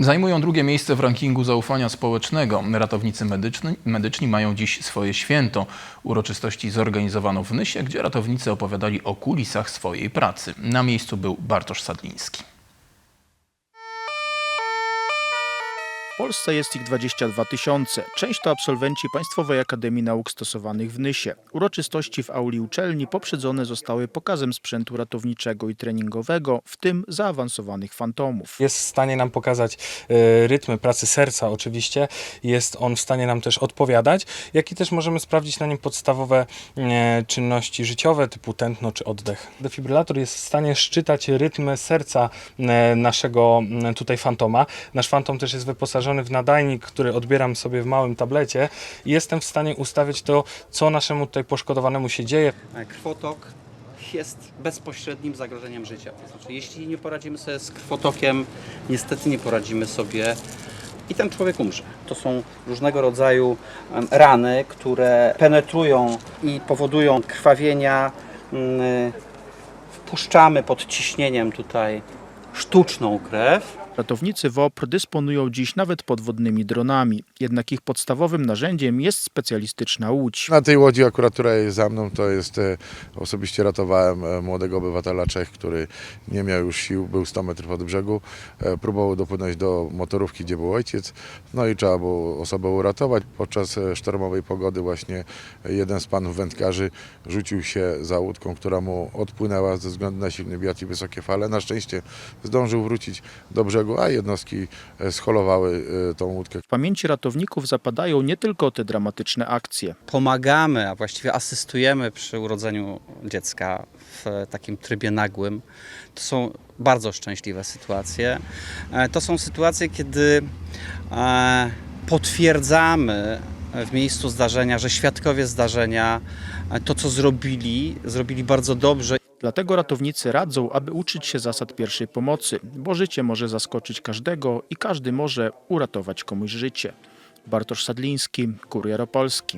Zajmują drugie miejsce w rankingu zaufania społecznego. Ratownicy medyczni, medyczni mają dziś swoje święto. Uroczystości zorganizowano w Nysie, gdzie ratownicy opowiadali o kulisach swojej pracy. Na miejscu był Bartosz Sadliński. W Polsce jest ich 22 tysiące. Część to absolwenci Państwowej Akademii Nauk Stosowanych w Nysie. Uroczystości w auli uczelni poprzedzone zostały pokazem sprzętu ratowniczego i treningowego, w tym zaawansowanych fantomów. Jest w stanie nam pokazać e, rytmy pracy serca oczywiście, jest on w stanie nam też odpowiadać, jak i też możemy sprawdzić na nim podstawowe e, czynności życiowe typu tętno czy oddech. Defibrylator jest w stanie szczytać rytm serca e, naszego m, tutaj fantoma. Nasz fantom też jest wyposażony w nadajnik, który odbieram sobie w małym tablecie i jestem w stanie ustawić to, co naszemu tutaj poszkodowanemu się dzieje. krwotok jest bezpośrednim zagrożeniem życia. To znaczy, jeśli nie poradzimy sobie z krwotokiem, niestety nie poradzimy sobie i ten człowiek umrze. To są różnego rodzaju rany, które penetrują i powodują krwawienia. Mm, Wpuszczamy pod ciśnieniem tutaj sztuczną krew. Ratownicy WOPR dysponują dziś nawet podwodnymi dronami, jednak ich podstawowym narzędziem jest specjalistyczna łódź. Na tej łodzi akurat, która jest za mną, to jest, e, osobiście ratowałem e, młodego obywatela Czech, który nie miał już sił, był 100 metrów od brzegu, e, próbował dopłynąć do motorówki, gdzie był ojciec, no i trzeba było osobę uratować. Podczas sztormowej pogody właśnie jeden z panów wędkarzy rzucił się za łódką, która mu odpłynęła ze względu na silny wiatr i wysokie fale. Na szczęście zdążył wrócić do brzegu, a jednostki e, scholowały e, tą łódkę. W pamięci ratowników zapadają nie tylko te dramatyczne akcje. pomagamy, a właściwie asystujemy przy urodzeniu dziecka w takim trybie nagłym. To są bardzo szczęśliwe sytuacje. E, To są sytuacje, kiedy potwierdzamy w miejscu zdarzenia, że świadkowie zdarzenia to, co zrobili, zrobili bardzo dobrze. Dlatego ratownicy radzą, aby uczyć się zasad pierwszej pomocy, bo życie może zaskoczyć każdego i każdy może uratować komuś życie. Bartosz Sadliński, Kurier Opolski.